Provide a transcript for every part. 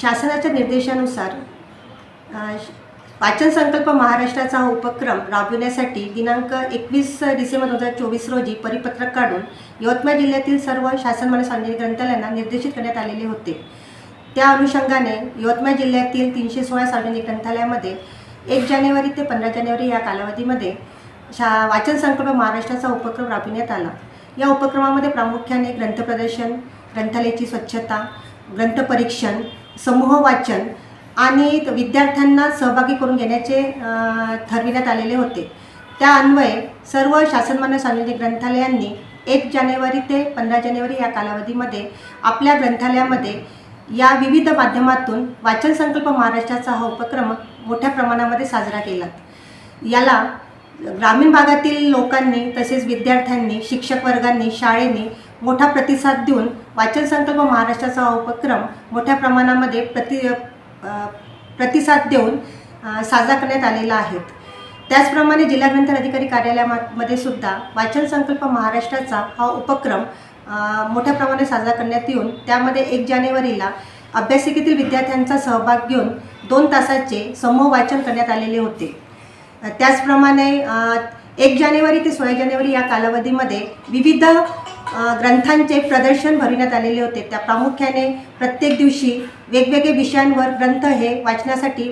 शासनाच्या निर्देशानुसार श- वाचन संकल्प महाराष्ट्राचा हा उपक्रम राबविण्यासाठी दिनांक एकवीस डिसेंबर दोन हजार चोवीस रोजी परिपत्रक काढून यवतमाळ जिल्ह्यातील सर्व शासनमान्य सार्वजनिक ग्रंथालयांना निर्देशित करण्यात आलेले होते. त्या अनुषंगाने यवतमाळ जिल्ह्यातील तीनशे सोळा सार्वजनिक ग्रंथालयामध्ये एक जानेवारी ते पंधरा जानेवारी या कालावधीमध्ये शा वाचन संकल्प महाराष्ट्राचा उपक्रम राबविण्यात आला. या उपक्रमामध्ये प्रामुख्याने ग्रंथप्रदर्शन ग्रंथालयाची स्वच्छता ग्रंथपरीक्षण समूह वाचन आणि विद्यार्थ्यांना सहभागी करून घेण्याचे ठरविण्यात आलेले होते. त्या अन्वये सर्व शासनमान्य सार्वजनिक ग्रंथालयांनी एक जानेवारी ते पंधरा जानेवारी या कालावधीमध्ये आपल्या ग्रंथालयामध्ये या विविध माध्यमातून वाचन संकल्प महाराष्ट्राचा हा उपक्रम मोठ्या प्रमाणामध्ये साजरा केला. याला ग्रामीण भागातील लोकांनी तसेच विद्यार्थ्यांनी शिक्षक वर्गांनी शाळेने मोठा प्रतिसाद देऊन वाचन संकल्प महाराष्ट्राचा हा उपक्रम मोठ्या प्रमाणामध्ये प्रति प्रतिसाद देऊन साजरा करण्यात आलेला आहे. त्याचप्रमाणे जिल्हा ग्रंथ अधिकारी कार्यालयामध्ये सुद्धा वाचन संकल्प महाराष्ट्राचा हा उपक्रम मोठ्या प्रमाणात साजरा करण्यात येऊन त्यामध्ये एक जानेवारीला अभ्यासिकेतील विद्यार्थ्यांचा सहभाग घेऊन दोन तासाचे समूह वाचन करण्यात आलेले होते. त्याचप्रमाणे एक जानेवारी ते सोळा जानेवारी या कालावधीमध्ये विविध ग्रंथांचे प्रदर्शन भरविण्यात आलेले होते. त्या प्रामुख्याने प्रत्येक दिवशी वेगवेगळे विषयांवर ग्रंथ हे वाचण्यासाठी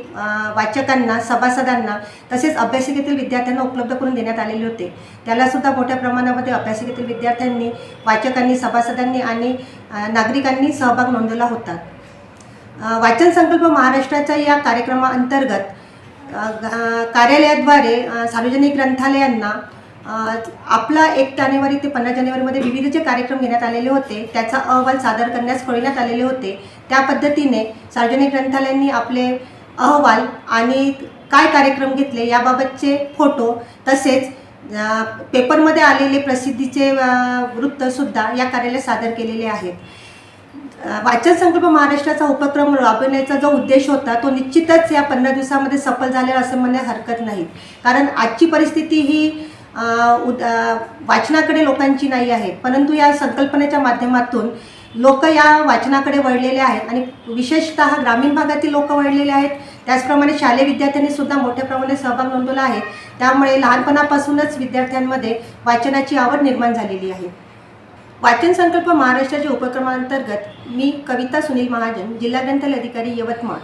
वाचकांना सभासदांना तसेच अभ्यासिकेतील विद्यार्थ्यांना उपलब्ध करून देण्यात आलेले होते. त्यालासुद्धा मोठ्या प्रमाणामध्ये अभ्यासिकेतील विद्यार्थ्यांनी वाचकांनी सभासदांनी आणि नागरिकांनी सहभाग नोंदवला होता. वाचन संकल्प महाराष्ट्राच्या या कार्यक्रमाअंतर्गत कार्यालयाद्वारे सार्वजनिक ग्रंथालयांना आपला एक जानेवारी ते पंधरा जानेवारीमध्ये विविध जे कार्यक्रम घेण्यात आलेले होते त्याचा अहवाल सादर करण्यास कळविण्यात आलेले होते. त्या पद्धतीने सार्वजनिक ग्रंथालयांनी आपले अहवाल आणि काय कार्यक्रम घेतले याबाबतचे फोटो तसेच पेपरमध्ये आलेले प्रसिद्धीचे वृत्तसुद्धा या कार्यालयात सादर केलेले आहेत. वाचन संकल्प महाराष्ट्राचा उपक्रम राबवण्याचा जो उद्देश होता तो निश्चितच या पंधरा दिवसामध्ये सफल झालेला असं म्हणण्यास हरकत नाही. कारण आजची परिस्थिती ही उद वाचनाकडे लोकांची नाही आहे परंतु या संकल्पनेच्या माध्यमातून लोक या वाचनाकडे वळलेले आहेत आणि विशेषतः ग्रामीण भागातील लोक वळलेले आहेत. त्याचप्रमाणे शालेय विद्यार्थ्यांनी सुद्धा मोठ्या प्रमाणात सहभाग नोंदवला आहे. त्यामुळे लहानपणापासूनच विद्यार्थ्यांमध्ये वाचनाची आवड निर्माण झालेली आहे. वाचन संकल्प महाराष्ट्राच्या उपक्रमांतर्गत मी कविता सुनील महाजन जिल्हा ग्रंथालय अधिकारी यवतमाळ.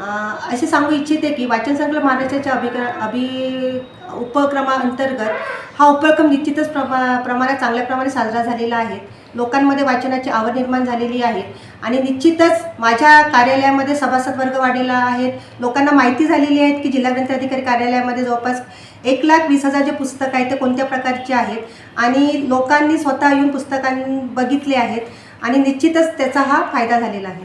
असे सांगू इच्छिते की वाचन संकल्प महाराष्ट्राच्या अभिक्र अभि उपक्रमाअंतर्गत हा उपक्रम निश्चितच प्रमा प्रमाणात चांगल्या प्रमाणे साजरा झालेला आहे. लोकांमध्ये वाचनाची आवड निर्माण झालेली आहे. आणि निश्चितच माझ्या कार्यालयामध्ये सभासद वर्ग वाढलेला आहे. लोकांना माहिती झालेली आहे की जिल्हा ग्रंथ अधिकारी कार्यालयामध्ये जवळपास एक लाख वीस हजार जे पुस्तक आहेत ते कोणत्या प्रकारचे आहेत? आणि लोकांनी स्वतः येऊन पुस्तकां बघितले आहेत. आणि निश्चितच त्याचा हा फायदा झालेला आहे.